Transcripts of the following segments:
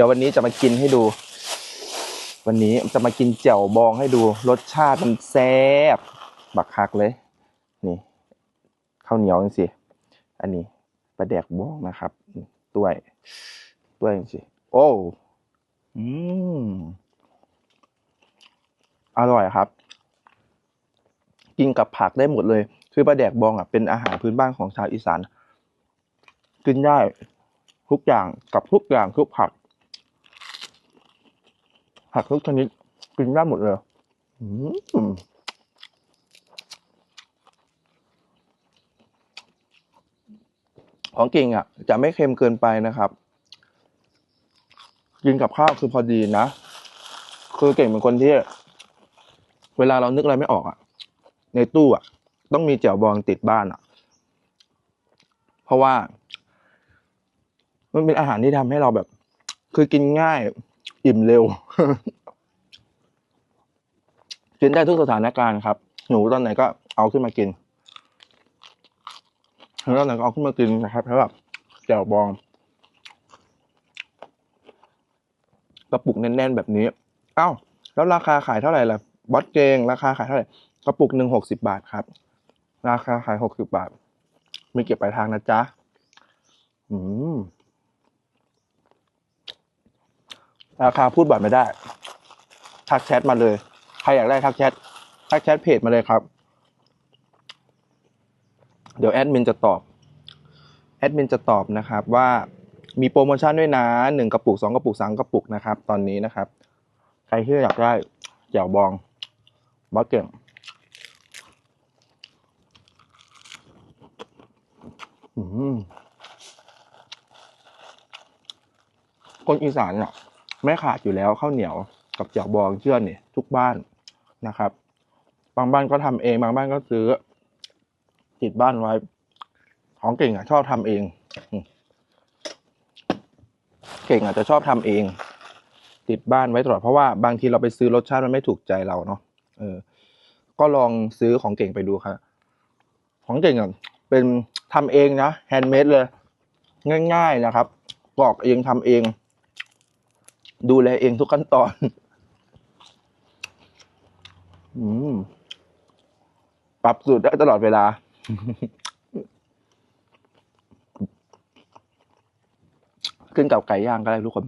ดี๋ยววันนี้จะมากินให้ดู วันนี้จะมากินแจ่วบองให้ดู รสชาติมันแซ่บบักคักเลย นี่ข้าวเหนียวจังสิอันนี้ปลาแดกบองนะครับด้วยด้วยจังสิโอ้อืมอร่อยครับ กินกับผักได้หมดเลย คือปลาแดกบองอะเป็นอาหารพื้นบ้านของชาวอีสานกินได้ทุกอย่างกับทุกอย่างทุกผัก ผักทุกชนิดกินได้หมดเลยอของกิ่งอะ จะไม่เค็มเกินไปนะครับ กินกับข้าวคือพอดีนะ คือเก่งเป็นคนที่ เวลาเรานึกอะไรไม่ออกอะ ในตู้อะ ต้องมีแจ่วบองติดบ้านอะ เพราะว่า มันเป็นอาหารที่ทำให้เราแบบ คือกินง่าย อิ่มเร็ว กินได้ทุกสถานการณ์ครับ หนูตอนไหนก็เอาขึ้นมากินหนูตอนไหนก็เอาขึ้นมากินนะครับแล้วแบบแจ่วบองกระปุกแน่นๆแบบนี้ เอ้า แล้วราคาขายเท่าไหร่ล่ะบอสเกงราคาขายเท่าไหร่กระปุกหนึ่งหกสิบาทครับ ราคาขายหกสิบาทมีเก็บปลายทางนะจ๊ะ อืม ราคาพูดบัตรไม่ได้ ทักแชทมาเลย ใครอยากได้ทักแชท ทักแชทเพจมาเลยครับ เดี๋ยวแอดมินจะตอบ แอดมินจะตอบนะครับว่ามีโปรโมชั่นด้วยนะหนึ่งกระปุกสองกระปุกสามกระปุกนะครับ ตอนนี้นะครับ ใครที่อยากได้แจ่วบองบอสเก่งคนอีสานเนี่ย ไม่ขาดอยู่แล้วข้าวเหนียวกับแจ่วบองเชื่อนี่ยทุกบ้านนะครับ บางบ้านก็ทำเองบางบ้านก็ซื้อ ติดบ้านไว้ ของเก่งอะ ชอบทำเอง เก่งอาจจะชอบทำเอง ติดบ้านไว้ตลอดเพราะว่าบางทีเราไปซื้อรสชาติมันไม่ถูกใจเราเนาะเออ ก็ลองซื้อของเก่งไปดูครับของเก่งอะเป็นทำเองนะแฮนด์เมดเลย ง่าย ๆนะครับปอกเองทำเอง ดูแลเองทุกขั้นตอน อืม ปรับสูตรได้ตลอดเวลา ขึ้นกับไก่ย่างก็ได้ทุกคน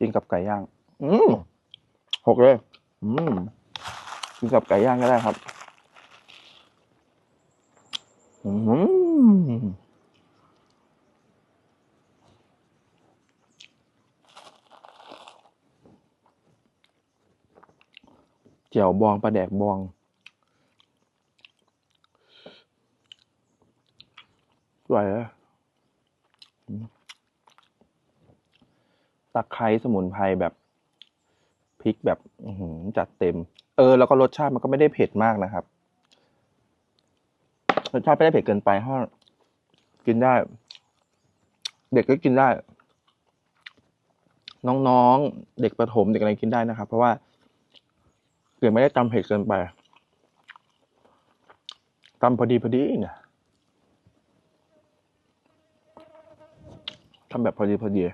กินกับไก่ย่าง อืมหกเลย อืมกินกับไก่ย่างก็ได้ครับ อืม เจียวบองปลาแดกบอง สวยเลยตะไคร้สมุนไพรแบบพริกแบบหืจัดเต็ม เออ แล้วก็รสชาติมันก็ไม่ได้เผ็ดมากนะครับ รสชาติไม่ได้เผ็ดเกินไปเพรากินได้ เด็กก็กินได้ น้องๆ เด็กประถมเด็กอะไรกินได้นะครับ เพราะว่า เกิดไม่ได้ตำเผ็ดเกินไปตำพอดีพอดีเนี่ยทำแบบพอดีพอดี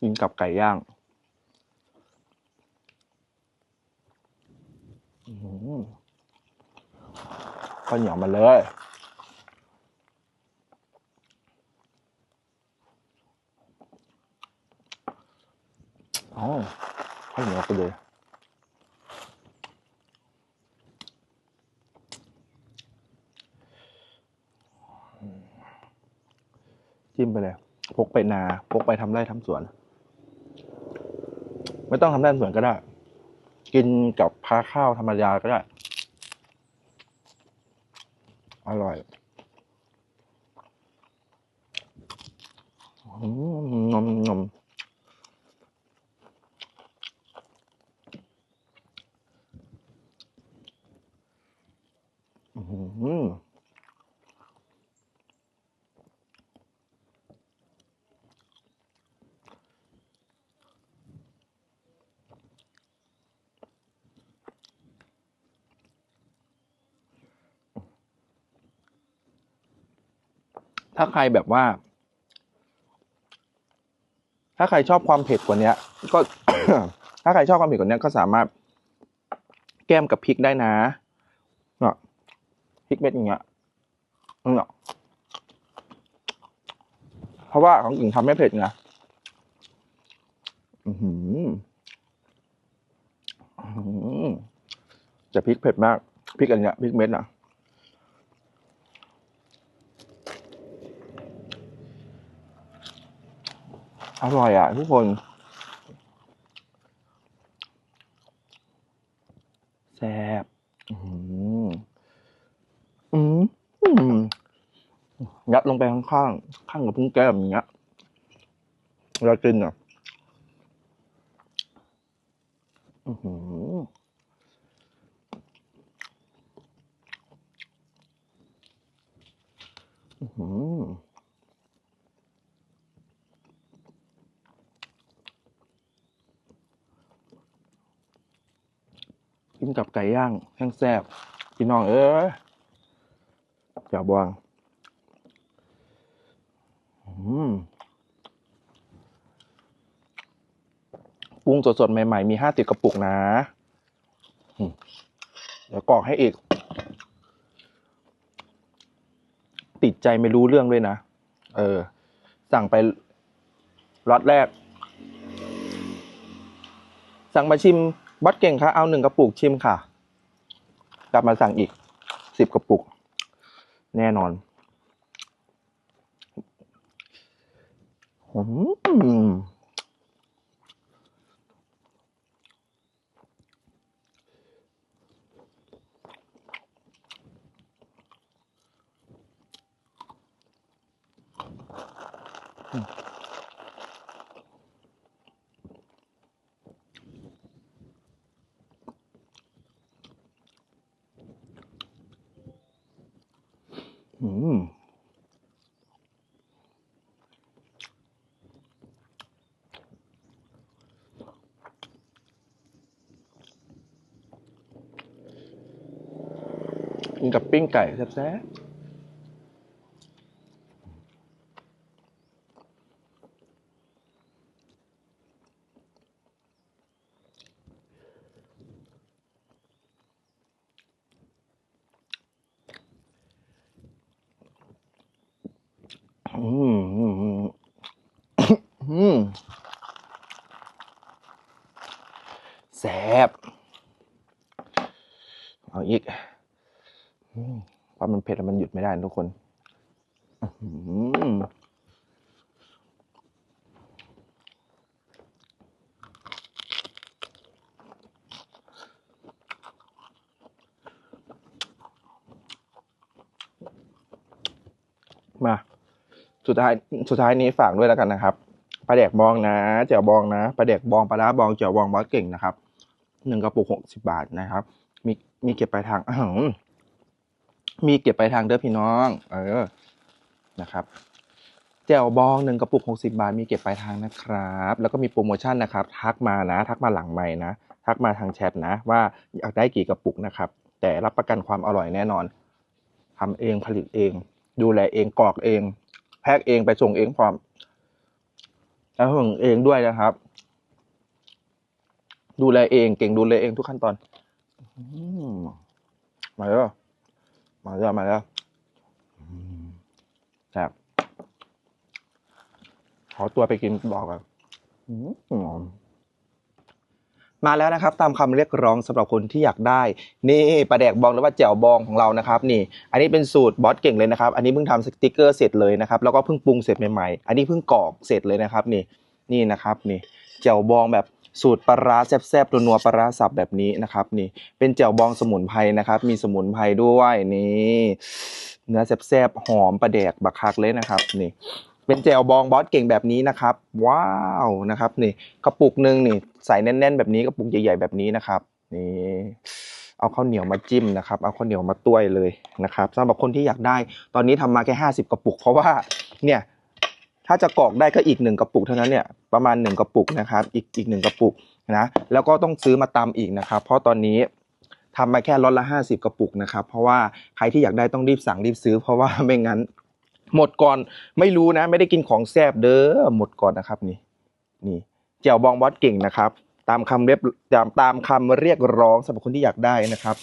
กินกับไก่ย่างหือข้าวเหนียวมาเลย อ๋อ ข้าวเหนียวไปเลยจิ้มไปเลย พกไปนา พกไปทำไร่ทำสวน ไม่ต้องทำไร่ทำสวนก็ได้ กินกับพาข้าวธรรมดาก็ได้ อร่อยอืมนมนมอื้อหือ ถ้าใครแบบว่า ถ้าใครชอบความเผ็ดกว่านี้ก็ ถ้าใครชอบความเผ็ดกว่านี้ก็สามารถแก้มกับพริกได้นะเนาะพริกเม็ดอย่างเงี้ยเนาะเพราะว่าของกิ่งทำไม่เผ็ดไงอือหืออื้อหือจะพริกเผ็ดมากพริกอันเนี้ยพริกเม็ดอะ อร่อยอะทุกคน แซ่บอืมอืมยัดลงไปข้างๆข้างกับพุ้งแก้มอย่างเงี้ยเวลากินอะอือหืออื้อหือ กิ นกับไก่ย่างแห้งแซ่บพี่น้องเอ้ยเจ้าบวงอืมปรุงสดๆ ใหม่ ๆ มีห้าติดกระปุกนะ เดี๋ยวกรอกให้อีก ติดใจไม่รู้เรื่องด้วยนะ เออ สั่งไปล็อตแรก สั่งมาชิม บัตเก่งคะเอาหนึ่งกระปุกชิมค่ะ กลับมาสั่งอีกสิบกระปุก แน่นอนอืมอืม กินกับปิ้งไก่แซ่บๆอืมอืมอืมอืมแซ่บเอาอีกอืม เพราะมันเผ็ดแล้วมันหยุดไม่ได้ทุกคนมา สุดท้ายสุดท้ายนี้ฝากด้วยแล้วกันนะครับปลาแดกบองนะเจียวบองนะปลาแดกบองปลาร้าบองเจียวบองบอสเก่งนะครับหนึ่งกระปุกหกสิบาทนะครับ มีมีเก็บปลายทางอื้อหือ มีเก็บปลายทางเด้อพี่น้อง เออ นะครับเจียวบองหนึ่งกระปุกหกสิบาท มีเก็บปลายทางนะครับ แล้วก็มีโปรโมชั่นนะครับ ทักมานะ ทักมาหลังใหม่นะ ทักมาทางแชทนะ ว่าอยากได้กี่กระปุกนะครับ แต่รับประกันความอร่อยแน่นอนทำเองผลิตเอง ดูแลเองกรอกเอง แพ็คเองไปส่งเองพร้อมแล้วส่งเองด้วยนะครับ ดูแลเองเก่งดูแลเองทุกขั้นตอนอืมมาแล้ว มาแล้วมาแล้วแซ่บขอตัวไปกินบอกก่อนมาแล้วนะครับ ตามคำเรียกร้องสำหรับคนที่อยากได้ นี่ปลาแดกบองหรือว่าแจ่วบองของเรานะครับ นี่ อันนี้เป็นสูตรบอสเก่งเลยนะครับ อันนี้เพิ่งทำสติกเกอร์เสร็จเลยนะครับแล้วก็เพิ่งปรุงเสร็จใหม่ๆ อันนี้เพิ่งกรอกเสร็จเลยนะครับ นี่นี่นะครับ นี่แจ่วบองแบบ สูตรปลาร้าแซ่บๆนัวปลาร้าสับแบบนี้นะครับ นี่ เป็นแจ่วบองสมุนไพรนะครับ มีสมุนไพรด้วยนี่ เนื้อแซ่บๆหอมปลาแดกบักคักเลยนะครับ นี่ เป็นแจ่วบองบอสเก่งแบบนี้นะครับ ว้าวนะครับ นี่กระปุกหนึ่งนี่ใส่แน่น ๆ แบบนี้กระปุกใหญ่ ๆแบบนี้นะครับนี่เอาข้าวเหนียวมาจิ้มนะครับ เอาข้าวเหนียวมาต้วยเลยนะครับสำหรับคนที่อยากได้ ตอนนี้ทำมาแค่ห้าสิบกระปุก เพราะว่าเนี่ย ถ้าจะกรอกได้ก็อีกหนึ่งกระปุกเท่านั้นเนี่ยประมาณหนึ่งกระปุกนะครับ อีกอีกหนึ่งกระปุกนะแล้วก็ต้องซื้อมาตำอีกนะครับ เพราะตอนนี้ทำมาแค่ล็อตละห้าสิบกระปุกนะครับ เพราะว่าใครที่อยากได้ต้องรีบสั่งรีบซื้อ เพราะว่าไม่งั้นหมดก่อนไม่รู้นะ ไม่ได้กินของแซ่บเด้อหมดก่อนนะครับนี่นี่เจียวบองบอสเก่งนะครับ ตามคำเรียบตามตามคำเรียกร้องสำหรับคนที่อยากได้นะครับ